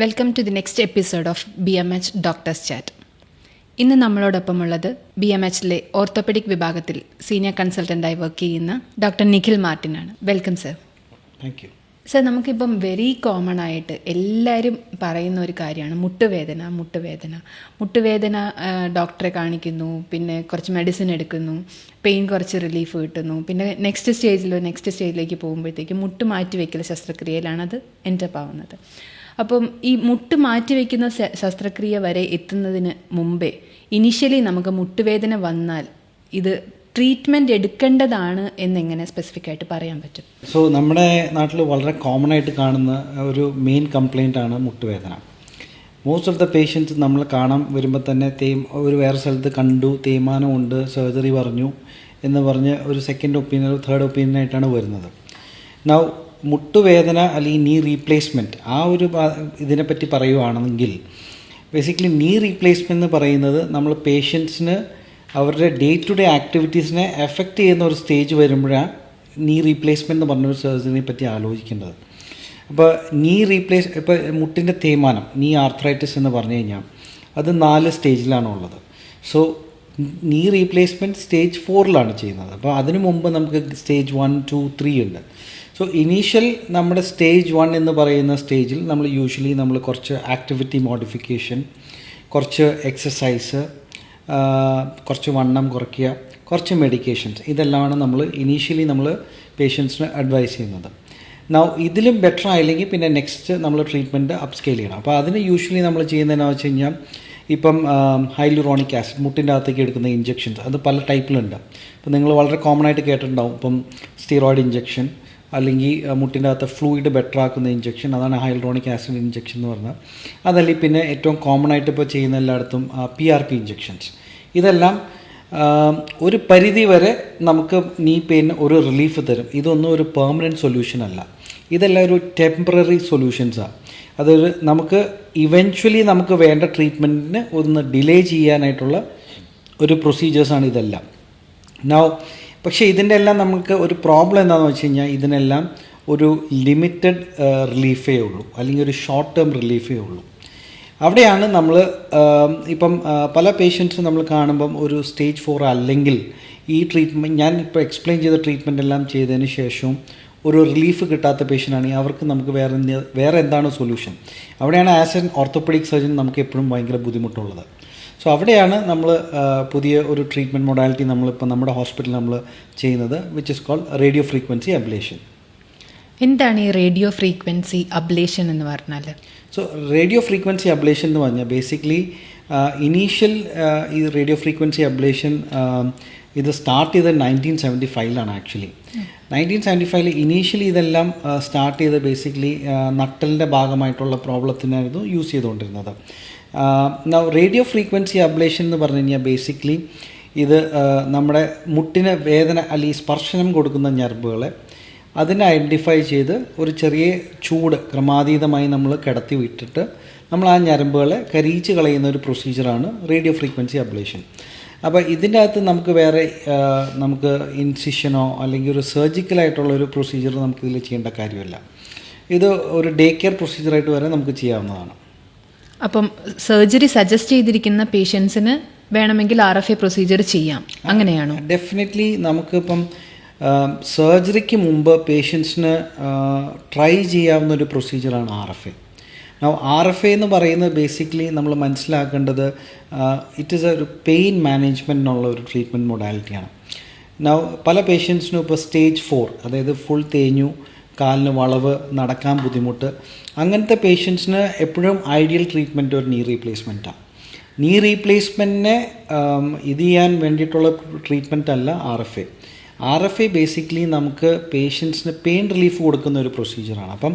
Welcome to the next episode of B M H doctors chat ഇന്ന് നമ്മളോടൊപ്പമുള്ളത് B M എച്ചിലെ orthopaedic വിഭാഗത്തിൽ senior കൺസൾട്ടന്റായി വർക്ക് ചെയ്യുന്ന doctor Nikhil മാർട്ടിനാണ്. Welcome sir thank you sir നമുക്കിപ്പം very common ആയിട്ട് എല്ലാവരും പറയുന്ന ഒരു കാര്യമാണ് മുട്ടുവേദന മുട്ടുവേദന. മുട്ടുവേദന ഡോക്ടറെ കാണിക്കുന്നു പിന്നെ കുറച്ച് മെഡിസിൻ എടുക്കുന്നു പെയിൻ കുറച്ച് റിലീഫ് കിട്ടുന്നു. പിന്നെ നെക്സ്റ്റ് സ്റ്റേജിലോ നെക്സ്റ്റ് സ്റ്റേജിലേക്ക് പോകുമ്പോഴത്തേക്കും മുട്ട് മാറ്റി വയ്ക്കൽ ശസ്ത്രക്രിയയിലാണ് അത് എന്റെ ആവുന്നത്. അപ്പം ഈ മുട്ട് മാറ്റി വയ്ക്കുന്ന ശസ്ത്രക്രിയ വരെ എത്തുന്നതിന് മുമ്പേ ഇനിഷ്യലി നമുക്ക് മുട്ടുവേദന വന്നാൽ ഇത് ട്രീറ്റ്മെന്റ് എടുക്കേണ്ടതാണ് എന്നെങ്ങനെ സ്പെസിഫിക് ആയിട്ട് പറയാൻ പറ്റും? സോ നമ്മുടെ നാട്ടിൽ വളരെ കോമൺ ആയിട്ട് കാണുന്ന ഒരു മെയിൻ കംപ്ലൈന്റ് ആണ് മുട്ടുവേദന. മോസ്റ്റ് ഓഫ് ദ പേഷ്യൻസ് നമ്മൾ കാണാൻ വരുമ്പോൾ തന്നെ തേം ഒരു വേറെ സ്ഥലത്ത് കണ്ടു തേയ്മാനമുണ്ട് സർജറി പറഞ്ഞു എന്ന് പറഞ്ഞ് ഒരു സെക്കൻഡ് ഒപ്പീനിയൻ തേർഡ് ഒപ്പീനിയൻ ആയിട്ടാണ് വരുന്നത്. നൗ മുട്ടുവേദന അല്ലെങ്കിൽ നീ റീപ്ലേസ്മെന്റ് ആ ഒരു ഇതിനെപ്പറ്റി പറയുവാണെങ്കിൽ ബേസിക്കലി നീ റീപ്ലേസ്മെന്റ് എന്ന് പറയുന്നത് നമ്മൾ പേഷ്യൻസിന് അവരുടെ ഡേ ടു ഡേ ആക്ടിവിറ്റീസിനെ എഫക്റ്റ് ചെയ്യുന്ന ഒരു സ്റ്റേജ് വരുമ്പോഴാണ് നീ റീപ്ലേസ്മെന്റ് എന്ന് പറഞ്ഞൊരു സർജറിനെ പറ്റി ആലോചിക്കേണ്ടത് അപ്പോൾ നീ റീപ്ലേസ് ഇപ്പോൾ മുട്ടിന്റെ തേയ്മാനം നീ ആർത്രൈറ്റിസ് എന്ന് പറഞ്ഞു കഴിഞ്ഞാൽ അത് നാല് സ്റ്റേജിലാണ് ഉള്ളത്. സോ നീ റീപ്ലേസ്മെന്റ് സ്റ്റേജ് ഫോറിലാണ് ചെയ്യുന്നത്. അപ്പോൾ അതിനു മുമ്പ് നമുക്ക് സ്റ്റേജ് വൺ ടു ത്രീ ഉണ്ട്. സോ ഇനീഷ്യൽ നമ്മുടെ സ്റ്റേജ് വൺ എന്ന് പറയുന്ന സ്റ്റേജിൽ നമ്മൾ യൂഷ്വലി നമ്മൾ കുറച്ച് ആക്ടിവിറ്റി മോഡിഫിക്കേഷൻ കുറച്ച് എക്സസൈസ് കുറച്ച് വണ്ണം കുറയ്ക്കുക കുറച്ച് മെഡിക്കേഷൻസ് ഇതെല്ലാമാണ് നമ്മൾ ഇനീഷ്യലി നമ്മൾ പേഷ്യൻസിന് അഡ്വൈസ് ചെയ്യുന്നത്. നൗ ഇതിലും ബെറ്റർ ആയില്ലെങ്കിൽ പിന്നെ നെക്സ്റ്റ് നമ്മൾ ട്രീറ്റ്മെന്റ് അപ്സ്കെയിൽ ചെയ്യണം. അപ്പോൾ അതിന് യൂഷ്വലി നമ്മൾ ചെയ്യുന്നതെന്ന് വെച്ച് കഴിഞ്ഞാൽ ഇപ്പം ഹൈലുറോണിക് ആസിഡ് മുട്ടിന്റെ അകത്തേക്ക് എടുക്കുന്ന ഇഞ്ചെക്ഷൻസ് അത് പല ടൈപ്പിലുണ്ട് അപ്പോൾ നിങ്ങൾ വളരെ കോമൺ ആയിട്ട് കേട്ടിട്ടുണ്ടാവും. ഇപ്പം സ്റ്റീറോയിഡ് ഇഞ്ചെക്ഷൻ അല്ലെങ്കിൽ മുട്ടിന്റെ അകത്ത് ഫ്ലൂയിഡ് ബെറ്റർ ആക്കുന്ന ഇഞ്ചെക്ഷൻ അതാണ് ഹൈൽറോണിക് ആസിഡ് ഇഞ്ചെക്ഷൻ എന്ന് പറഞ്ഞാൽ അതല്ലെങ്കിൽ പിന്നെ ഏറ്റവും കോമൺ ആയിട്ട് ഇപ്പോൾ ചെയ്യുന്ന എല്ലായിടത്തും പി ആർ പി ഇഞ്ചെക്ഷൻസ് ഇതെല്ലാം ഒരു പരിധി വരെ നമുക്ക് നീ പെയിൻ ഒരു റിലീഫ് തരും. ഇതൊന്നും ഒരു പെർമനന്റ് സൊല്യൂഷൻ അല്ല. ഇതെല്ലാം ഒരു ടെമ്പററി സൊല്യൂഷൻസാണ് അതൊരു നമുക്ക് ഇവൻച്വലി നമുക്ക് വേണ്ട ട്രീറ്റ്മെന്റിന് ഒന്ന് ഡിലേ ചെയ്യാനായിട്ടുള്ള ഒരു പ്രൊസീജിയേഴ്സാണ് ഇതെല്ലാം. നൗ പക്ഷേ ഇതിന്റെ എല്ലാം നമുക്ക് ഒരു പ്രോബ്ലം എന്താണെന്ന് വെച്ച് കഴിഞ്ഞാൽ ഇതിനെല്ലാം ഒരു ലിമിറ്റഡ് റിലീഫേ ഉള്ളൂ. അല്ലെങ്കിൽ ഒരു ഷോർട്ട് ടേം റിലീഫേ ഉള്ളൂ. അവിടെയാണ് നമ്മൾ ഇപ്പം പല പേഷ്യൻസും നമ്മൾ കാണുമ്പം ഒരു സ്റ്റേജ് ഫോർ അല്ലെങ്കിൽ ഈ ട്രീറ്റ്മെന്റ് ഞാൻ ഇപ്പോൾ എക്സ്പ്ലെയിൻ ചെയ്ത ട്രീറ്റ്മെന്റ് എല്ലാം ചെയ്തതിന് ശേഷവും ഒരു റിലീഫ് കിട്ടാത്ത പേഷ്യന്റ് ആണെങ്കിൽ അവർക്ക് നമുക്ക് വേറെ വേറെ എന്താണ് സൊല്യൂഷൻ അവിടെയാണ് ആസ് എൻ ഓർത്തോപ്പഡിക് സർജൻ നമുക്ക് എപ്പോഴും ഭയങ്കര ബുദ്ധിമുട്ടുള്ളത്. സോ അവിടെയാണ് നമ്മൾ പുതിയ ഒരു ട്രീറ്റ്മെന്റ് മൊഡാലിറ്റി നമ്മളിപ്പോൾ നമ്മുടെ ഹോസ്പിറ്റലിൽ നമ്മൾ ചെയ്യുന്നത് which is called radio frequency ablation എന്താണ് ഈ റേഡിയോ ഫ്രീക്വൻസി അബ്ലേഷൻ എന്ന് പറഞ്ഞാൽ? സോ റേഡിയോ ഫ്രീക്വൻസി അബ്ലേഷൻ എന്ന് പറഞ്ഞാൽ ബേസിക്കലി ഇനീഷ്യൽ ഈ റേഡിയോ ഫ്രീക്വൻസി അബ്ലേഷൻ ഇത് സ്റ്റാർട്ട് ചെയ്തത് നയന്റീൻ സെവന്റി ഫൈവിലാണ് ആക്ച്വലി നയന്റീൻ സെവന്റി ഫൈവിൽ ഇനീഷ്യലി ഇതെല്ലാം സ്റ്റാർട്ട് ചെയ്ത് ബേസിക്കലി നട്ടലിന്റെ ഭാഗമായിട്ടുള്ള പ്രോബ്ലത്തിനായിരുന്നു യൂസ് ചെയ്തുകൊണ്ടിരുന്നത്. റേഡിയോ ഫ്രീക്വൻസി അബ്ലേഷൻ എന്ന് പറഞ്ഞു കഴിഞ്ഞാൽ ബേസിക്കലി ഇത് നമ്മുടെ മുട്ടിന് വേദന അല്ലെങ്കിൽ സ്പർശനം കൊടുക്കുന്ന ഞരമ്പുകളെ അതിനെ ഐഡന്റിഫൈ ചെയ്ത് ഒരു ചെറിയ ചൂട് ക്രമാതീതമായി നമ്മൾ കിടത്തി വിട്ടിട്ട് നമ്മൾ ആ ഞരമ്പുകളെ കരീച്ച് കളയുന്ന ഒരു പ്രൊസീജിയറാണ് റേഡിയോ ഫ്രീക്വൻസി അബ്ലേഷൻ അപ്പോൾ ഇതിന്റെ അകത്ത് നമുക്ക് വേറെ നമുക്ക് ഇൻസിഷനോ അല്ലെങ്കിൽ ഒരു സർജിക്കലായിട്ടുള്ള ഒരു പ്രൊസീജിയർ നമുക്കിതിൽ ചെയ്യേണ്ട കാര്യമില്ല. ഇത് ഒരു ഡേ കെയർ പ്രൊസീജിയറായിട്ട് വരെ നമുക്ക് ചെയ്യാവുന്നതാണ്. അപ്പം സർജറി സജസ്റ്റ് ചെയ്തിരിക്കുന്ന പേഷ്യൻസിന് വേണമെങ്കിൽ ആർ എഫ് എ പ്രൊസീജിയർ ചെയ്യാം. അങ്ങനെയാണോ? ഡെഫിനറ്റ്ലി നമുക്കിപ്പം സർജറിക്ക് മുമ്പ് പേഷ്യൻസിന് ട്രൈ ചെയ്യാവുന്ന ഒരു പ്രൊസീജിയറാണ് R F A R F A എന്ന് പറയുന്നത് ബേസിക്കലി നമ്മൾ മനസ്സിലാക്കേണ്ടത് ഇറ്റ് ഈസ് ഒരു പെയിൻ മാനേജ്മെന്റിനുള്ള ഒരു ട്രീറ്റ്മെന്റ് മൊഡാലിറ്റിയാണ് നൗ പല പേഷ്യൻസിനും ഇപ്പോൾ സ്റ്റേജ് ഫോർ അതായത് ഫുൾ തേഞ്ഞു കാലിന് വളവ് നടക്കാൻ ബുദ്ധിമുട്ട് അങ്ങനത്തെ പേഷ്യൻസിന് എപ്പോഴും ഐഡിയൽ ട്രീറ്റ്മെന്റ് ഒരു നീ റീപ്ലേസ്മെന്റാണ് നീ റീപ്ലേസ്മെന്റിനെ ഇത് ചെയ്യാൻ വേണ്ടിയിട്ടുള്ള ട്രീറ്റ്മെന്റ് അല്ല R F A R F A basically നമുക്ക് പേഷ്യൻസിന് പെയിൻ റിലീഫ് കൊടുക്കുന്ന ഒരു പ്രൊസീജിയറാണ് അപ്പം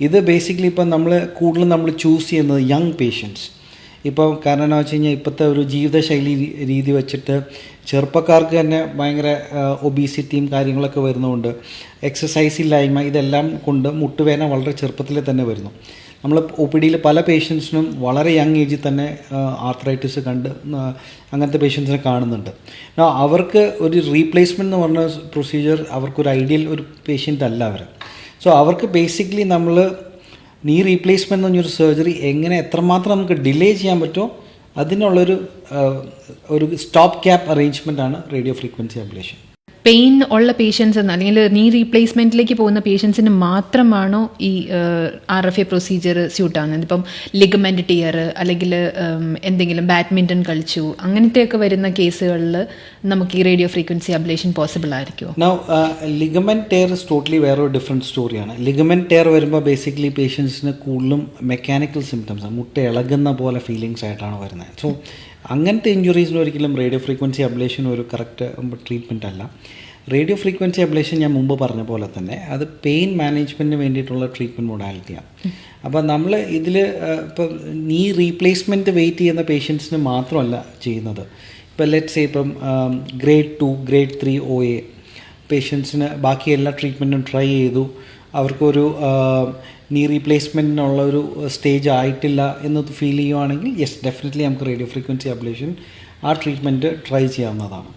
ഇത് ബേസിക്കലി ഇപ്പം നമ്മൾ കൂടുതലും നമ്മൾ ചൂസ് ചെയ്യുന്നത് യങ് പേഷ്യൻസ് ഇപ്പോൾ കാരണം എന്താ വെച്ച് കഴിഞ്ഞാൽ ഇപ്പോഴത്തെ ഒരു ജീവിതശൈലി രീതി വെച്ചിട്ട് ചെറുപ്പക്കാർക്ക് തന്നെ ഭയങ്കര ഒബീസിറ്റിയും കാര്യങ്ങളൊക്കെ വരുന്നതുകൊണ്ട് എക്സസൈസ് ഇല്ലായ്മ ഇതെല്ലാം കൊണ്ട് മുട്ടുവേദന വളരെ ചെറുപ്പത്തിൽ തന്നെ വരുന്നു. നമ്മൾ ഒ പി ഡിയിൽ പല പേഷ്യൻസിനും വളരെ യങ് ഏജിൽ തന്നെ ആർത്രൈറ്റിസ് കണ്ട് അങ്ങനത്തെ പേഷ്യൻസിനെ കാണുന്നുണ്ട്. അവർക്ക് ഒരു റീപ്ലേസ്മെന്റ് എന്ന് പറഞ്ഞ പ്രൊസീജിയർ അവർക്കൊരു ഐഡിയൽ ഒരു പേഷ്യന്റ് അല്ല അവർ സോ അവർക്ക് ബേസിക്കലി നമ്മൾ നീ റീപ്ലേസ്മെന്റ് എന്ന് പറഞ്ഞൊരു സർജറി എങ്ങനെ എത്രമാത്രം നമുക്ക് ഡിലേ ചെയ്യാൻ പറ്റുമോ അതിനുള്ളൊരു ഒരു സ്റ്റോപ്പ് ക്യാപ്പ് അറേഞ്ച്മെന്റ് ആണ് റേഡിയോ ഫ്രീക്വൻസി അബ്ലേഷൻ പെയിൻ ഉള്ള പേഷ്യൻസ് എന്ന് അല്ലെങ്കിൽ നീ റീപ്ലേസ്മെന്റിലേക്ക് പോകുന്ന പേഷ്യൻസിന് മാത്രമാണോ ഈ R F A procedure suit ആവുന്നത്? ഇപ്പം ലിഗമെന്റ് ടിയർ അല്ലെങ്കിൽ എന്തെങ്കിലും ബാഡ്മിന്റൺ കളിച്ചു അങ്ങനത്തെയൊക്കെ വരുന്ന കേസുകളിൽ നമുക്ക് ഈ റേഡിയോ ഫ്രീക്വൻസി അബ്ലേഷൻ പോസിബിൾ ആയിരിക്കുമോ നൗ ലിഗമെന്റ് ടെയർ ടോട്ടലി വേറൊരു ഡിഫറെന്റ് സ്റ്റോറിയാണ് ലിഗമെന്റ് ടെയർ വരുമ്പോൾ ബേസിക്കലി പേഷ്യൻസിന് കൂടുതലും മെക്കാനിക്കൽ സിംറ്റംസ് മുട്ട ഇളകുന്ന പോലെ ഫീലിങ്സ് ആയിട്ടാണ് വരുന്നത്. സോ അങ്ങനത്തെ ഇഞ്ചുറീസിന് ഒരിക്കലും റേഡിയോ ഫ്രീക്വൻസി അബ്ലേഷൻ ഒരു കറക്റ്റ് ട്രീറ്റ്മെന്റ് അല്ല. റേഡിയോ ഫ്രീക്വൻസി അബ്ലേഷൻ ഞാൻ മുമ്പ് പറഞ്ഞ പോലെ തന്നെ അത് പെയിൻ മാനേജ്മെന്റിന് വേണ്ടിയിട്ടുള്ള ട്രീറ്റ്മെന്റ് മൊഡാലിറ്റിയാണ് അപ്പോൾ നമ്മൾ ഇതിൽ ഇപ്പം നീ റീപ്ലേസ്മെന്റ് വെയിറ്റ് ചെയ്യുന്ന പേഷ്യൻസിന് മാത്രമല്ല ചെയ്യുന്നത്. ഇപ്പോൾ ലെറ്റ്സ് ഇപ്പം grade two grade three O A പേഷ്യൻസിന് ബാക്കി എല്ലാ ട്രീറ്റ്മെന്റും ട്രൈ ചെയ്തു. അവർക്കൊരു നീ റീപ്ലേസ്മെന്റിനുള്ള ഒരു സ്റ്റേജ് ആയിട്ടില്ല എന്ന് ഫീൽ ചെയ്യുവാണെങ്കിൽ യെസ് ഡെഫിനറ്റ്ലി നമുക്ക് റേഡിയോ ഫ്രീക്വൻസി അബ്ലേഷൻ ആ ട്രീറ്റ്മെന്റ് ട്രൈ ചെയ്യാവുന്നതാണ്.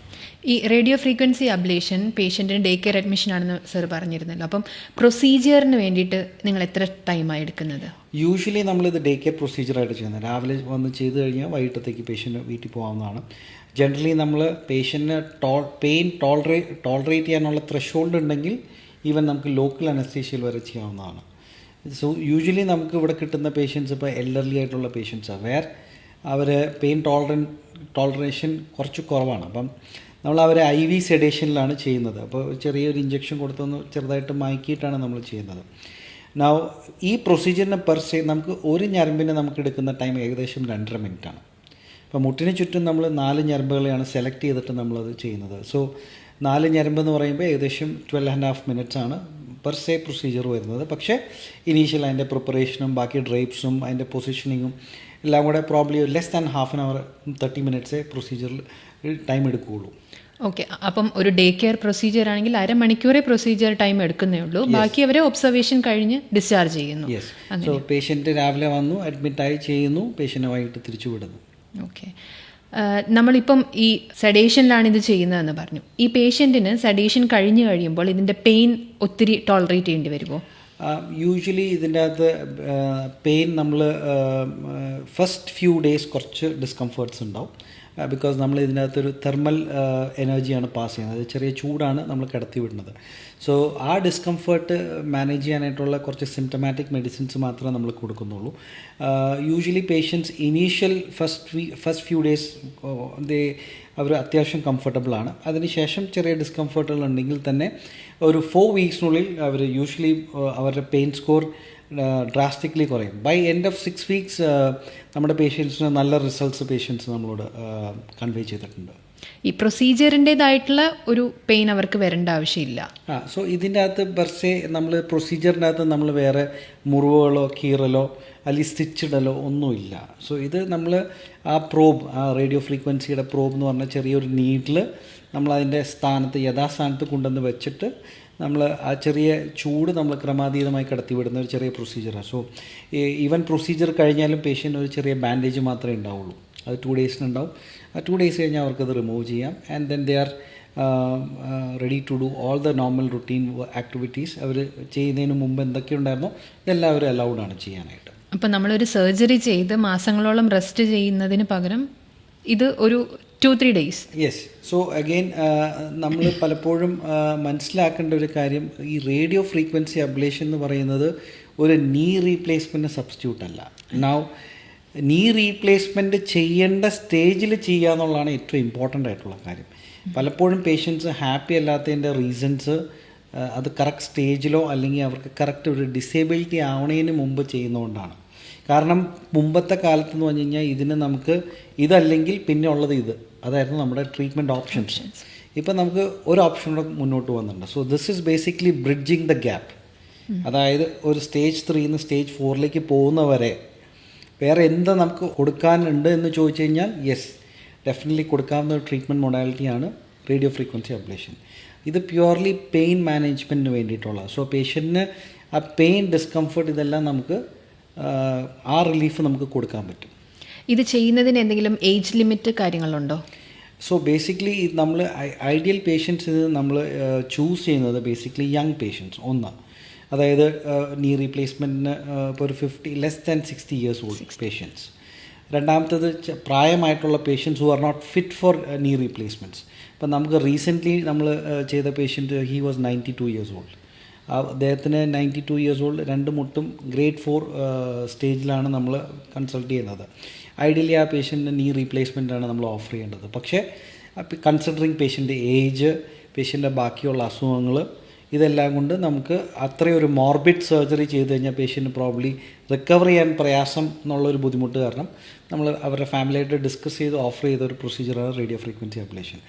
ഈ റേഡിയോ ഫ്രീക്വൻസി അബ്ലേഷൻ പേഷ്യന്റിന് ഡേ കെയർ അഡ്മിഷൻ ആണെന്ന് സർ പറഞ്ഞിരുന്നല്ലോ. അപ്പം പ്രൊസീജിയറിന് വേണ്ടിയിട്ട് നിങ്ങൾ എത്ര ടൈമാണ് എടുക്കുന്നത്? യൂഷ്വലി നമ്മളിത് ഡേ കെയർ പ്രൊസീജിയറായിട്ട് ചെയ്യുന്നത്. രാവിലെ വന്ന് ചെയ്ത് കഴിഞ്ഞാൽ വൈകിട്ടത്തേക്ക് പേഷ്യന്റ് വീട്ടിൽ പോകാവുന്നതാണ്. ജനറലി നമ്മൾ പേഷ്യന്റിന് ടോൾ പെയിൻ ടോളറേ ടോളറേറ്റ് ചെയ്യാനുള്ള ത്രഷോൾഡ് ഉണ്ടെങ്കിൽ ഈവൻ നമുക്ക് ലോക്കൽ അനസ്തേഷ്യയിൽ വരെ ചെയ്യാവുന്നതാണ്. സോ യൂഷ്വലി നമുക്ക് ഇവിടെ കിട്ടുന്ന പേഷ്യൻസ് ഇപ്പോൾ എൽഡർലി ആയിട്ടുള്ള പേഷ്യൻസാണ് വേർ അവർ പെയിൻ ടോളറൻ ടോളറേഷൻ കുറച്ച് കുറവാണ്. അപ്പം നമ്മൾ അവരെ ഐ വി സെഡേഷനിലാണ് ചെയ്യുന്നത്. അപ്പോൾ ചെറിയൊരു ഇഞ്ചക്ഷൻ കൊടുത്തൊന്ന് ചെറുതായിട്ട് മയക്കിയിട്ടാണ് നമ്മൾ ചെയ്യുന്നത്. നൗ ഈ പ്രൊസീജിയറിനെ പെർ സേ നമുക്ക് ഒരു ഞരമ്പിനെ നമുക്ക് എടുക്കുന്ന ടൈം ഏകദേശം രണ്ടര മിനിറ്റാണ് അപ്പോൾ മുട്ടിന് ചുറ്റും നമ്മൾ നാല് ഞരമ്പുകളെയാണ് സെലക്ട് ചെയ്തിട്ട് നമ്മളത് ചെയ്യുന്നത്. സോ നാല് ഞരമ്പ് എന്ന് പറയുമ്പോൾ ഏകദേശം ട്വൽവ് ആൻഡ് ഹാഫ് മിനിറ്റ്സ് ആണ്. പെർ സേ പ്രൊസീജിയർ വരുന്നത്. പക്ഷേ ഇനീഷ്യൽ അതിന്റെ പ്രിപ്പറേഷനും ബാക്കി ഡ്രൈപ്സും അതിന്റെ പൊസിഷനിങ്ങും എല്ലാം കൂടെ probably less than half an hour thirty മിനിറ്റ്സേ പ്രൊസീജിയറിൽ ടൈം എടുക്കുകയുള്ളൂ. ഓക്കെ അപ്പം ഒരു ഡേ കെയർ പ്രൊസീജിയർ ആണെങ്കിൽ അരമണിക്കൂറേ പ്രൊസീജിയർ ടൈം എടുക്കുന്നേ ഉള്ളൂ. ബാക്കി അവരെ ഒബ്സർവേഷൻ കഴിഞ്ഞ് ഡിസ്ചാർജ് ചെയ്യുന്നു. സോ പേഷ്യന്റ് രാവിലെ വന്നു അഡ്മിറ്റായി ചെയ്യുന്നു പേഷ്യന്റെ വൈകിട്ട് തിരിച്ചു വിടുന്നു. ഓക്കെ നമ്മളിപ്പം ഈ സഡേഷനിലാണ് ഇത് ചെയ്യുന്നതെന്ന് പറഞ്ഞു. ഈ പേഷ്യന്റിന് സഡേഷൻ കഴിഞ്ഞു കഴിയുമ്പോൾ ഇതിന്റെ പെയിൻ ഒത്തിരി ടോളറേറ്റ് ചെയ്യേണ്ടി വരുമോ? യൂഷ്വലി ഇതിന്റെ അകത്ത് പെയിൻ നമ്മൾ ഫസ്റ്റ് ഫ്യൂ ഡേയ്സ് കുറച്ച് ഡിസ്കംഫേർട്സ് ഉണ്ടാവും. ബിക്കോസ് നമ്മൾ ഇതിനകത്തൊരു തെർമൽ എനർജിയാണ് പാസ് ചെയ്യുന്നത്. ചെറിയ ചൂടാണ് നമ്മൾ കിടത്തി വിടുന്നത്. സോ ആ ഡിസ്കംഫേർട്ട് മാനേജ് ചെയ്യാനായിട്ടുള്ള കുറച്ച് സിംറ്റമാറ്റിക് മെഡിസിൻസ് മാത്രമേ നമ്മൾ കൊടുക്കുന്നുള്ളൂ. Usually patients initial first first few days they അവർ അത്യാവശ്യം കംഫർട്ടബിളാണ് അതിനുശേഷം ചെറിയ ഡിസ്കംഫർട്ടുകൾ ഉണ്ടെങ്കിൽ തന്നെ ഒരു ഫോർ വീക്സിനുള്ളിൽ അവർ യൂഷ്വലി അവരുടെ പെയിൻ സ്കോർ ഡ്രാസ്റ്റിക്കലി കുറയും. By end of six weeks നമ്മുടെ പേഷ്യൻസിന് നല്ല റിസൾട്ട്സ് പേഷ്യൻസ് നമ്മളോട് കൺവേ ചെയ്തിട്ടുണ്ട്. ഈ പ്രൊസീജിയറിന്റെതായിട്ടുള്ള ഒരു പെയിൻ അവർക്ക് വരേണ്ട ആവശ്യമില്ല. ആ സോ ഇതിന്റെ അകത്ത് പെർസെ നമ്മൾ പ്രൊസീജിയറിന്റെ അകത്ത് നമ്മൾ വേറെ മുറിവുകളോ കീറലോ അല്ലെങ്കിൽ സ്റ്റിച്ചിടലോ ഒന്നുമില്ല. സോ ഇത് നമ്മൾ ആ പ്രോബ് ആ റേഡിയോ ഫ്രീക്വൻസിയുടെ പ്രോബ് എന്ന് പറഞ്ഞ ചെറിയൊരു നീഡിൽ നമ്മൾ അതിന്റെ സ്ഥാനത്ത് യഥാസ്ഥാനത്ത് കൊണ്ടുവന്ന് വെച്ചിട്ട് നമ്മൾ ആ ചെറിയ ചൂട് നമ്മൾ ക്രമാതീതമായി കടത്തിവിടുന്ന ഒരു ചെറിയ പ്രൊസീജിയറാണ് സോ ഈവൻ പ്രൊസീജിയർ കഴിഞ്ഞാലും പേഷ്യന്റ് ഒരു ചെറിയ ബാൻഡേജ് മാത്രമേ ഉണ്ടാവുള്ളൂ. അത് ടു ഡേയ്സിനുണ്ടാവും ആ ടു ഡേയ്സ് കഴിഞ്ഞാൽ അവർക്കത് റിമൂവ് ചെയ്യാം. And then they are ready to do all the normal routine activities അവർ ചെയ്യുന്നതിന് മുമ്പ് എന്തൊക്കെ ഉണ്ടായിരുന്നോ ഇതെല്ലാം അവർ അലൗഡ് ആണ് ചെയ്യാനായിട്ട്. അപ്പം നമ്മളൊരു സർജറി ചെയ്ത് മാസങ്ങളോളം റെസ്റ്റ് ചെയ്യുന്നതിന് പകരം ഇത് ഒരു two three days yes so again നമ്മൾ പലപ്പോഴും ആ, മനസ്സിലാക്കേണ്ട ഒരു കാര്യം ഈ റേഡിയോ ഫ്രീക്വൻസി അബ്ലേഷൻ എന്ന് പറയുന്നത് ഒരു നീ റീപ്ലേസ്മെന്റ് സബ്സ്റ്റിറ്റ്യൂട്ട് അല്ല. നൗ നീ റീപ്ലേസ്മെന്റ് ചെയ്യേണ്ട സ്റ്റേജിൽ ചെയ്യുക എന്നുള്ളതാണ് ഏറ്റവും ഇമ്പോർട്ടന്റ് ആയിട്ടുള്ള കാര്യം. പലപ്പോഴും പേഷ്യൻസ് ഹാപ്പി അല്ലാത്തതിന്റെ റീസൺസ് അത് കറക്റ്റ് സ്റ്റേജിലോ അല്ലെങ്കിൽ അവർക്ക് കറക്റ്റ് ഒരു ഡിസേബിലിറ്റി ആവണതിന് മുമ്പ് ചെയ്യുന്നതുകൊണ്ടാണ്. കാരണം മുമ്പത്തെ കാലത്ത് എന്ന് പറഞ്ഞു കഴിഞ്ഞാൽ ഇതിന് നമുക്ക് ഇതല്ലെങ്കിൽ പിന്നെ ഉള്ളത് ഇത്. അതായിരുന്നു നമ്മുടെ ട്രീറ്റ്മെന്റ് ഓപ്ഷൻസ് ഇപ്പം നമുക്ക് ഒരു ഓപ്ഷൻ കൂടെ മുന്നോട്ട് വന്നിട്ടുണ്ട് so this is basically bridging the gap അതായത് ഒരു സ്റ്റേജ് ത്രീന്ന് സ്റ്റേജ് ഫോറിലേക്ക് പോകുന്നവരെ വേറെ എന്താ നമുക്ക് കൊടുക്കാനുണ്ട് എന്ന് ചോദിച്ചു കഴിഞ്ഞാൽ യെസ് ഡെഫിനറ്റ്ലി കൊടുക്കാവുന്ന ഒരു ട്രീറ്റ്മെന്റ് മൊഡാലിറ്റിയാണ് റേഡിയോ ഫ്രീക്വൻസി അബ്ലേഷൻ ഇത് പ്യുവർലി പെയിൻ മാനേജ്മെന്റിന് വേണ്ടിയിട്ടുള്ള. സോ പേഷ്യന്റിന് ആ പെയിൻ ഡിസ്കംഫർട്ട് ഇതെല്ലാം നമുക്ക് ആ, റിലീഫ് നമുക്ക് കൊടുക്കാൻ പറ്റും. ഇത് ചെയ്യുന്നതിന് എന്തെങ്കിലും ഏജ് ലിമിറ്റ് കാര്യങ്ങളുണ്ടോ? സോ ബേസിക്കലി നമ്മൾ ഐഡിയൽ പേഷ്യൻസിൽ ഇത് നമ്മൾ ചൂസ് ചെയ്യുന്നത് ബേസിക്കലി യങ് പേഷ്യൻസ് ഒന്ന്. അതായത് നീ റീപ്ലേസ്മെന്റിന് ഇപ്പോൾ ഒരു fifty less than sixty years old patients രണ്ടാമത്തത് പ്രായമായിട്ടുള്ള patients who are not fit for knee replacements ഇപ്പം നമുക്ക് റീസെന്റ്ലി നമ്മൾ ചെയ്ത patient he was ninety two years old അദ്ദേഹത്തിന് നയന്റി ടു ഇയേഴ്സ് ഓൾഡ് രണ്ട് മുട്ടും ഗ്രേഡ് ഫോർ സ്റ്റേജിലാണ് നമ്മൾ കൺസൾട്ട് ചെയ്യുന്നത്. ഐഡിയലി ആ പേഷ്യന്റിന് നീ റീപ്ലേസ്മെന്റ് ആണ് നമ്മൾ ഓഫർ ചെയ്യേണ്ടത്. പക്ഷേ കൺസിഡറിങ് പേഷ്യന്റെ ഏജ് പേഷ്യന്റെ ബാക്കിയുള്ള അസുഖങ്ങൾ ഇതെല്ലാം കൊണ്ട് നമുക്ക് അത്രയൊരു മോർബിഡ് സർജറി ചെയ്ത് കഴിഞ്ഞാൽ പേഷ്യന്റ് പ്രോബ്ലി റിക്കവർ ചെയ്യാൻ പ്രയാസം എന്നുള്ളൊരു ബുദ്ധിമുട്ട് കാരണം നമ്മൾ അവരുടെ ഫാമിലിയായിട്ട് ഡിസ്കസ് ചെയ്ത് ഓഫർ ചെയ്ത ഒരു പ്രൊസീജിയറാണ് റേഡിയോ ഫ്രീക്വൻസി അബ്ലേഷൻ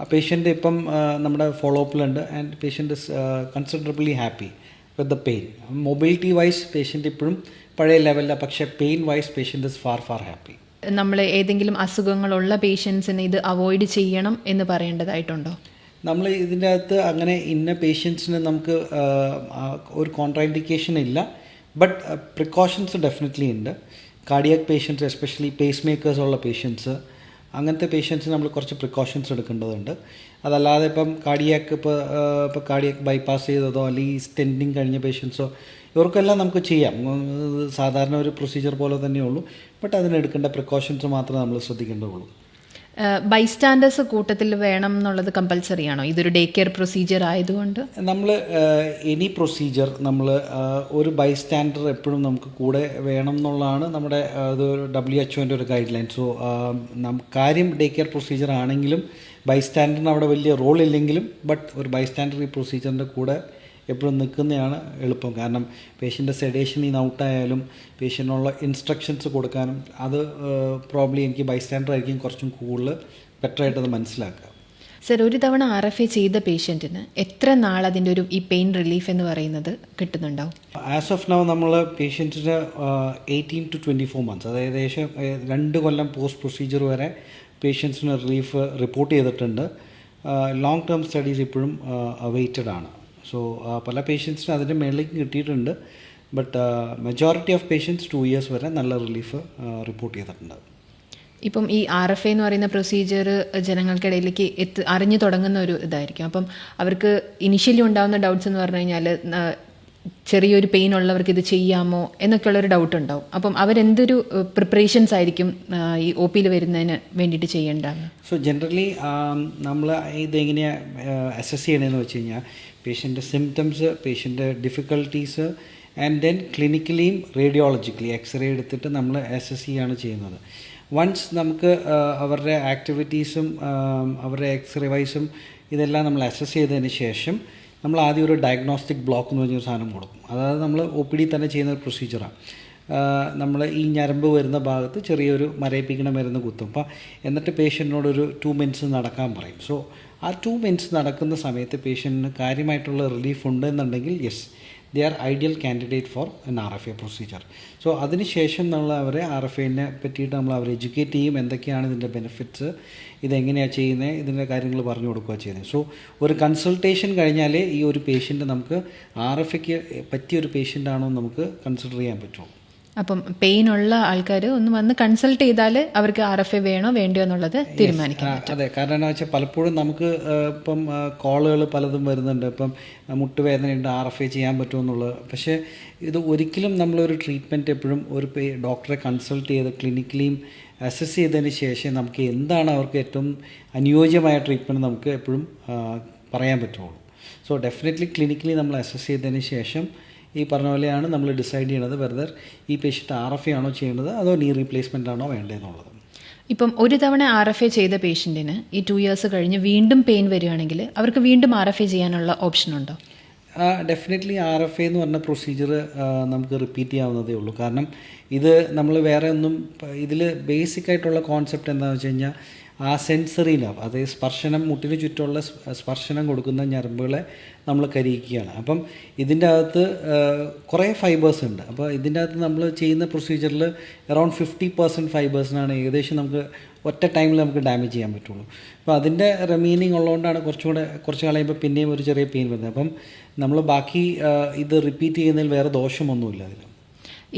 ആ പേഷ്യന്റ് ഇപ്പം നമ്മുടെ follow അപ്പിലുണ്ട് and patient is considerably happy with the pain mobility wise patient ഇപ്പോഴും പഴയ ലെവലിലാണ് പക്ഷേ pain wise patient is far far happy നമ്മൾ ഏതെങ്കിലും അസുഖങ്ങളുള്ള പേഷ്യൻസിന് ഇത് അവോയ്ഡ് ചെയ്യണം എന്ന് പറയേണ്ടതായിട്ടുണ്ടോ? നമ്മൾ ഇതിന്റെ അകത്ത് അങ്ങനെ ഇന്ന പേഷ്യൻസിന് നമുക്ക് ഒരു കോൺട്രാൻഡിക്കേഷൻ ഇല്ല. ബട്ട് പ്രിക്കോഷൻസ് ഡെഫിനറ്റ്ലി ഉണ്ട്. Cardiac patients especially pacemakers ഉള്ള പേഷ്യൻസ് അങ്ങനത്തെ പേഷ്യൻസിന് നമ്മൾ കുറച്ച് പ്രിക്കോഷൻസ് എടുക്കേണ്ടതുണ്ട്. അതല്ലാതെ ഇപ്പം കാർഡിയാക്ക് ഇപ്പോൾ ഇപ്പോൾ കാർഡിയാക്ക് ബൈപ്പാസ് ചെയ്തതോ അല്ലെങ്കിൽ സ്റ്റെൻഡിങ് കഴിഞ്ഞ പേഷ്യൻസോ ഇവർക്കെല്ലാം നമുക്ക് ചെയ്യാം. സാധാരണ ഒരു പ്രൊസീജിയർ പോലെ തന്നെയുള്ളൂ. ബട്ട് അതിനെടുക്കേണ്ട പ്രിക്കോഷൻസ് മാത്രമേ നമ്മൾ ശ്രദ്ധിക്കേണ്ടതുള്ളൂ. ബൈസ്റ്റാൻഡേഴ്സ് കൂട്ടത്തിൽ വേണം എന്നുള്ളത് കമ്പൽസറി ആണോ? ഇതൊരു ഡേ കെയർ പ്രൊസീജിയർ ആയതുകൊണ്ട്? നമ്മൾ എനി പ്രൊസീജിയർ നമ്മൾ ഒരു ബൈസ്റ്റാൻഡർ എപ്പോഴും നമുക്ക് കൂടെ വേണം എന്നുള്ളതാണ് നമ്മുടെ അത് ഡബ്ല്യു എച്ച് ഒന്റെ ഒരു ഗൈഡ് ലൈൻ സോ കാര്യം ഡേ കെയർ പ്രൊസീജിയർ ആണെങ്കിലും ബൈസ്റ്റാൻഡറിന് അവിടെ വലിയ റോൾ ഇല്ലെങ്കിലും ബട്ട് ഒരു ബൈസ്റ്റാൻഡർ ഈ പ്രൊസീജിയറിന്റെ കൂടെ എപ്പോഴും നിൽക്കുന്നതാണ് എളുപ്പം. കാരണം പേഷ്യന്റെ സെഡേഷൻ നിന്ന് ഔട്ടായാലും പേഷ്യന്റിനുള്ള ഇൻസ്ട്രക്ഷൻസ് കൊടുക്കാനും അത് പ്രോബ്ലി എനിക്ക് ബൈസ്റ്റാൻഡർ ആയിരിക്കും കുറച്ചും കൂടുതൽ ബെറ്ററായിട്ട് അത് മനസ്സിലാക്കുക. സർ ഒരു തവണ ആർ എഫ് എ ചെയ്ത പേഷ്യന്റിന് എത്ര നാൾ അതിന്റെ ഒരു ഈ പെയിൻ റിലീഫ് എന്ന് പറയുന്നത് കിട്ടുന്നുണ്ടാവും? ആസ് ഓഫ് നൗ നമ്മൾ പേഷ്യന്റിന് eighteen to twenty four months അതായത് ഏകദേശം രണ്ട് കൊല്ലം പോസ്റ്റ് പ്രൊസീജിയർ വരെ പേഷ്യൻസിന് റിലീഫ് റിപ്പോർട്ട് ചെയ്തിട്ടുണ്ട്. ലോങ് ടേം സ്റ്റഡീസ് ഇപ്പോഴും അവൈറ്റഡ് ആണ്. സോ പല പേഷ്യൻസിന് അതിന്റെ മേളിലേക്ക് കിട്ടിയിട്ടുണ്ട്. But majority of patients two years വരെ നല്ല റിലീഫ് റിപ്പോർട്ട് ചെയ്തിട്ടുണ്ട്. ഇപ്പം ഈ ആർ എഫ് എന്ന് പറയുന്ന പ്രൊസീജിയർ ജനങ്ങൾക്കിടയിലേക്ക് എത്ത് അറിഞ്ഞു തുടങ്ങുന്ന ഒരു ഇതായിരിക്കും. അപ്പം അവർക്ക് ഇനിഷ്യലി ഉണ്ടാകുന്ന ഡൗട്ട്സ് എന്ന് പറഞ്ഞു കഴിഞ്ഞാൽ ചെറിയൊരു പെയിൻ ഉള്ളവർക്ക് ഇത് ചെയ്യാമോ എന്നൊക്കെയുള്ളൊരു ഡൗട്ട് ഉണ്ടാവും. അപ്പം അവരെന്തൊരു പ്രിപ്പറേഷൻസ് ആയിരിക്കും ഈ ഒ പിയിൽ വരുന്നതിന് വേണ്ടിയിട്ട് ചെയ്യേണ്ടത്? സോ ജനറലി നമ്മൾ ഇതെങ്ങനെയാണ് അസസ് ചെയ്യണമെന്ന് വെച്ച് കഴിഞ്ഞാൽ പേഷ്യന്റെ സിംറ്റംസ് പേഷ്യന്റെ ഡിഫിക്കൽട്ടീസ് ആൻഡ് ദെൻ ക്ലിനിക്കലിയും റേഡിയോളജിക്കലി എക്സ്റേ എടുത്തിട്ട് നമ്മൾ അസസ് ചെയ്യുകയാണ് ചെയ്യുന്നത്. വൺസ് നമുക്ക് അവരുടെ ആക്ടിവിറ്റീസും അവരുടെ എക്സ്റേ വൈസും ഇതെല്ലാം നമ്മൾ അസസ് ചെയ്തതിന് ശേഷം നമ്മൾ ആദ്യം ഒരു ഡയഗ്നോസ്റ്റിക് ബ്ലോക്ക് എന്ന് പറഞ്ഞൊരു സാധനം കൊടുക്കും. അതായത് നമ്മൾ ഒ പി ഡി തന്നെ ചെയ്യുന്ന ഒരു പ്രൊസീജിയറാണ് നമ്മൾ ഈ ഞരമ്പ് വരുന്ന ഭാഗത്ത് ചെറിയൊരു മരയിപ്പിക്കണ മരുന്ന് കുത്തും. അപ്പം എന്നിട്ട് പേഷ്യന്റിനോട് ഒരു ടു മിനിറ്റ്സ് നടക്കാൻ പറയും. സോ ആ ടു മിനിറ്റ്സ് നടക്കുന്ന സമയത്ത് പേഷ്യന്റിന് കാര്യമായിട്ടുള്ള റിലീഫ് ഉണ്ട് എന്നുണ്ടെങ്കിൽ yes they are ideal candidate for an R F A procedure so അതിനുശേഷം നമ്മൾ അവരെ ആർ എഫ് എനെ പറ്റിയിട്ട് നമ്മൾ അവരെ എഡ്യൂക്കേറ്റ് ചെയ്യും എന്തൊക്കെയാണ് ഇതിന്റെ ബെനിഫിറ്റ്സ് ഇതെങ്ങനെയാണ് ചെയ്യുന്നത് ഇതിന്റെ കാര്യങ്ങൾ പറഞ്ഞു കൊടുക്കുക ചെയ്യുന്നത് സോ ഒരു കൺസൾട്ടേഷൻ കഴിഞ്ഞാലേ ഈ ഒരു പേഷ്യന്റ് നമുക്ക് ആർ എഫ് എക്ക് പറ്റിയ ഒരു പേഷ്യന്റ് ആണോ നമുക്ക് കൺസിഡർ ചെയ്യാൻ പറ്റുള്ളൂ. അപ്പം പെയിൻ ഉള്ള ആൾക്കാർ ഒന്ന് വന്ന് കൺസൾട്ട് ചെയ്താൽ അവർക്ക് ആർ എഫ് എ വേണോ വേണ്ടോ എന്നുള്ളത് തീരുമാനിക്കാം അതെ. കാരണം എന്താ വെച്ചാൽ പലപ്പോഴും നമുക്ക് ഇപ്പം കോളുകൾ പലതും വരുന്നുണ്ട്. ഇപ്പം മുട്ടുവേദനയുണ്ട് ആർ എഫ് എ ചെയ്യാൻ പറ്റുമെന്നുള്ളത് പക്ഷേ ഇത് ഒരിക്കലും നമ്മളൊരു ട്രീറ്റ്മെന്റ് എപ്പോഴും ഒരു ഡോക്ടറെ കൺസൾട്ട് ചെയ്ത് ക്ലിനിക്കലിയും അസസ് ചെയ്തതിന് ശേഷം നമുക്ക് എന്താണ് അവർക്ക് ഏറ്റവും അനുയോജ്യമായ ട്രീറ്റ്മെന്റ് നമുക്ക് എപ്പോഴും പറയാൻ പറ്റുള്ളൂ. സോ ഡെഫിനറ്റ്ലി ക്ലിനിക്കലി നമ്മൾ അസസ് ചെയ്തതിന് ശേഷം ഈ പറഞ്ഞ പോലെയാണ് നമ്മൾ ഡിസൈഡ് ചെയ്യണത് വെറുതെ ഈ പേഷ്യന്റ് ആർ എഫ് എ ആണോ ചെയ്യേണ്ടത് അതോ നീ റീപ്ലേസ്മെന്റ് ആണോ വേണ്ടതെന്നുള്ളത്. ഇപ്പം ഒരു തവണ ആർ എഫ് എ ചെയ്ത പേഷ്യന്റിന് ഈ ടു ഇയേഴ്സ് കഴിഞ്ഞ് വീണ്ടും പെയിൻ വരികയാണെങ്കിൽ അവർക്ക് വീണ്ടും ആർ എഫ് എ ചെയ്യാനുള്ള ഓപ്ഷൻ ഉണ്ടോ? ഡെഫിനറ്റ്ലി ആർ എഫ് എ എന്ന് പറഞ്ഞ പ്രൊസീജിയർ നമുക്ക് റിപ്പീറ്റ് ചെയ്യാവുന്നതേ ഉള്ളൂ. കാരണം ഇത് നമ്മൾ വേറെ ഒന്നും ഇതിൽ ബേസിക് ആയിട്ടുള്ള കോൺസെപ്റ്റ് എന്താണെന്ന് വെച്ച് കഴിഞ്ഞാൽ ആ സെൻസറി ലാബ് അതായത് സ്പർശനം മുട്ടിന് ചുറ്റുമുള്ള സ്പർശനം കൊടുക്കുന്ന ഞരമ്പുകളെ നമ്മൾ കരിയിക്കുകയാണ്. അപ്പം ഇതിന്റെ അകത്ത് കുറേ ഫൈബേഴ്സ് ഉണ്ട്. അപ്പോൾ ഇതിന്റെ അകത്ത് നമ്മൾ ചെയ്യുന്ന പ്രൊസീജിയറിൽ അറൗണ്ട് ഫിഫ്റ്റി പെർസെന്റ് ഫൈബേഴ്സിനാണ് ഏകദേശം നമുക്ക് ഒറ്റ ടൈമിൽ നമുക്ക് ഡാമേജ് ചെയ്യാൻ പറ്റുള്ളൂ. അപ്പോൾ അതിന്റെ റെമീനിങ് ഉള്ളതുകൊണ്ടാണ് കുറച്ചും കൂടെ കുറച്ച് കളയുമ്പോൾ പിന്നെയും ഒരു ചെറിയ പെയിൻ വരുന്നത്. അപ്പം നമ്മൾ ബാക്കി ഇത് റിപ്പീറ്റ് ചെയ്യുന്നതിൽ വേറെ ദോഷമൊന്നുമില്ല അതിൽ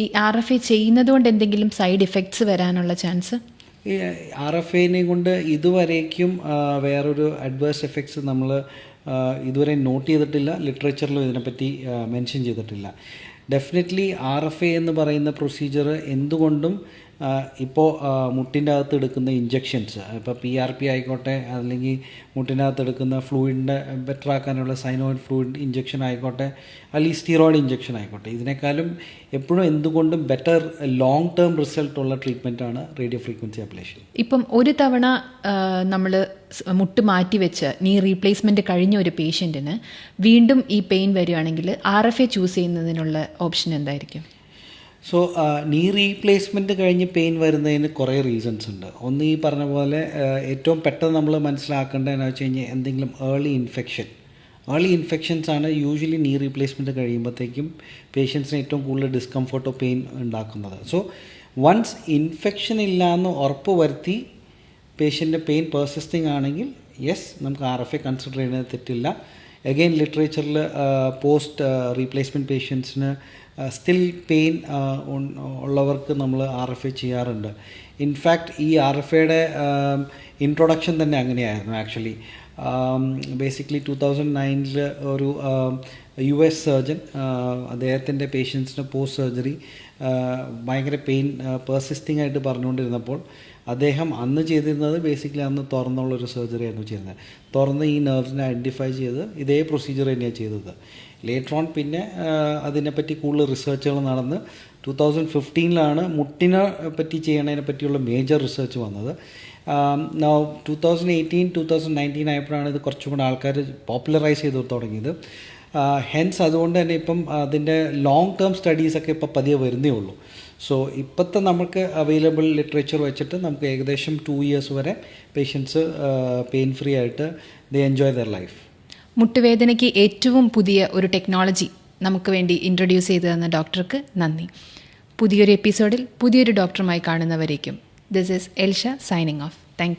ഈ ആർ എഫ് എ ചെയ്യുന്നത് കൊണ്ട് എന്തെങ്കിലും സൈഡ് ഇഫക്ട്സ് വരാനുള്ള ചാൻസ് ഈ ആർ എഫ് ഐനെ കൊണ്ട് ഇതുവരേക്കും വേറൊരു അഡ്വേഴ്സ് എഫക്ട്സ് നമ്മൾ ഇതുവരെ നോട്ട് ചെയ്തിട്ടില്ല. ലിറ്ററേച്ചറിലും ഇതിനെപ്പറ്റി മെൻഷൻ ചെയ്തിട്ടില്ല. ഡെഫിനറ്റ്ലി ആർ എഫ് എ എന്ന് പറയുന്ന പ്രൊസീജിയർ എന്തുകൊണ്ടും ഇപ്പോൾ മുട്ടിന്റെ അകത്ത് എടുക്കുന്ന ഇഞ്ചെക്ഷൻസ് ഇപ്പോൾ പി ആർ പി ആയിക്കോട്ടെ അല്ലെങ്കിൽ മുട്ടിന്റെ അകത്ത് എടുക്കുന്ന ഫ്ലൂയിഡിന്റെ ബെറ്റർ ആക്കാനുള്ള സൈനോയിഡ് ഫ്ലൂയിഡ് ഇഞ്ചെക്ഷൻ ആയിക്കോട്ടെ അല്ലെങ്കിൽ സ്റ്റീറോയിഡ് ഇഞ്ചെക്ഷൻ ആയിക്കോട്ടെ ഇതിനേക്കാളും എപ്പോഴും എന്തുകൊണ്ടും ബെറ്റർ ലോങ് ടേം റിസൾട്ട് ഉള്ള ട്രീറ്റ്മെന്റാണ് റേഡിയോ ഫ്രീക്വൻസി അപ്ലേഷൻ ഇപ്പം ഒരു തവണ നമ്മൾ മുട്ട് മാറ്റി വെച്ച് നീ റീപ്ലേസ്മെന്റ് കഴിഞ്ഞ ഒരു പേഷ്യന്റിന് വീണ്ടും ഈ പെയിൻ വരികയാണെങ്കിൽ ആർ എഫ് എ ചൂസ് ചെയ്യുന്നതിനുള്ള ഓപ്ഷൻ എന്തായിരിക്കും? സോ നീ റീപ്ലേസ്മെന്റ് കഴിഞ്ഞ് പെയിൻ വരുന്നതിന് കുറേ റീസൺസ് ഉണ്ട്. ഒന്ന് ഈ പറഞ്ഞ പോലെ ഏറ്റവും പെട്ടെന്ന് നമ്മൾ മനസ്സിലാക്കേണ്ടതെന്ന് വെച്ച് കഴിഞ്ഞാൽ എന്തെങ്കിലും ഏർലി ഇൻഫെക്ഷൻ ഏർലി ഇൻഫെക്ഷൻസ് ആണ് യൂഷ്വലി നീ റീപ്ലേസ്മെന്റ് കഴിയുമ്പോഴത്തേക്കും പേഷ്യൻസിന് ഏറ്റവും കൂടുതൽ ഡിസ്കംഫർട്ടോ പെയിൻ ഉണ്ടാക്കുന്നത്. സോ വൺസ് ഇൻഫെക്ഷൻ ഇല്ലയെന്ന് ഉറപ്പ് വരുത്തി പേഷ്യന്റെ പെയിൻ പേഴ്സിസ്റ്റിംഗ് ആണെങ്കിൽ യെസ് നമുക്ക് ആർ എഫ് എ കൺസിഡർ ചെയ്യുന്നത് തെറ്റില്ല. അഗെയിൻ ലിറ്ററേച്ചറിൽ പോസ്റ്റ് റീപ്ലേസ്മെന്റ് പേഷ്യൻസിന് സ്റ്റിൽ പെയിൻ ഉള്ളവർക്ക് നമ്മൾ ആർ എഫ് എ ചെയ്യാറുണ്ട്. ഇൻഫാക്ട് ഈ ആർ എഫ് എയുടെ ഇൻട്രൊഡക്ഷൻ തന്നെ അങ്ങനെയായിരുന്നു ആക്ച്വലി ബേസിക്കലി ടു തൗസൻഡ് നയനിൽ ഒരു യു എസ് സർജൻ അദ്ദേഹത്തിന്റെ പേഷ്യൻസിന് പോസ്റ്റ് സർജറി ഭയങ്കര പെയിൻ പെർസിസ്റ്റിംഗ് ആയിട്ട് പറഞ്ഞുകൊണ്ടിരുന്നപ്പോൾ അദ്ദേഹം അന്ന് ചെയ്തിരുന്നത് ബേസിക്കലി അന്ന് തുറന്നുള്ള ഒരു സർജറി ആയിരുന്നു ചെയ്യുന്നത് തുറന്ന് ഈ നെർവ്സിനെ ഐഡന്റിഫൈ ചെയ്ത് ഇതേ പ്രൊസീജിയർ തന്നെയാണ് ചെയ്തത്. ലേറ്റർ ഓൺ പിന്നെ അതിനെപ്പറ്റി കൂടുതൽ റിസർച്ചുകൾ നടന്ന് ടു തൗസൻഡ് ഫിഫ്റ്റീനിലാണ് മുട്ടിനെ പറ്റി ചെയ്യണതിനെ പറ്റിയുള്ള മേജർ റിസർച്ച് വന്നത്. Two thousand eighteen two thousand nineteen ആയപ്പോഴാണ് ഇത് കുറച്ചും കൂടെ ആൾക്കാർ പോപ്പുലറൈസ് ചെയ്ത് തുടങ്ങിയത്. ഹെൻസ് അതുകൊണ്ട് തന്നെ ഇപ്പം അതിന്റെ ലോങ് ടേം സ്റ്റഡീസൊക്കെ ഇപ്പോൾ പതിയെ വരുന്നേ ഉള്ളൂ. സോ ഇപ്പോഴത്തെ നമുക്ക് അവൈലബിൾ ലിറ്ററേച്ചർ വെച്ചിട്ട് നമുക്ക് ഏകദേശം ടു ഇയേഴ്സ് വരെ പേഷ്യൻസ് പെയിൻ ഫ്രീ ആയിട്ട് ദ എൻജോയ് ദർ ലൈഫ് മുട്ടുവേദനയ്ക്ക് ഏറ്റവും പുതിയ ഒരു ടെക്നോളജി നമുക്ക് വേണ്ടി ഇൻട്രൊഡ്യൂസ് ചെയ്തു തന്ന ഡോക്ടർക്ക് നന്ദി. പുതിയൊരു എപ്പിസോഡിൽ പുതിയൊരു ഡോക്ടറുമായി കാണുന്നവരേക്കും. This is Elsha signing off thank